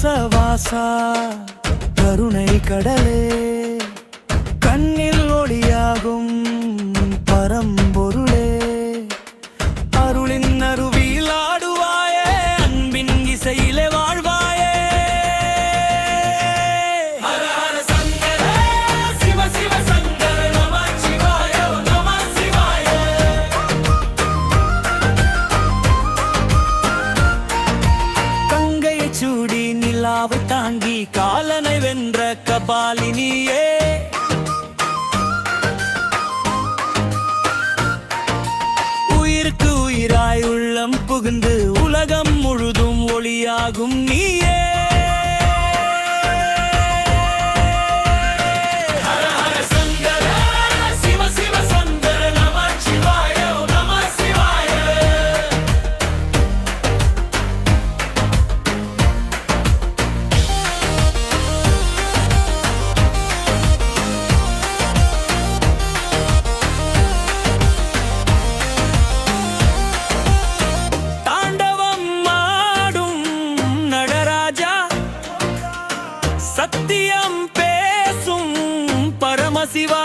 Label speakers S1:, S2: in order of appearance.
S1: ராசா கருணை கடலே. கண்ணில் ஒளியாகும் பரம்பொருளே. அருளின் அருவியில் ஆடுவாயே அன்பின் இசையிலே காலனை வென்ற கபாலினியே. உயிருக்கு உயிராய் உள்ளம் புகுந்து உலகம் முழுதும் ஒளியாகும் நீ. சத்தியம் பேசும் பரமசிவா.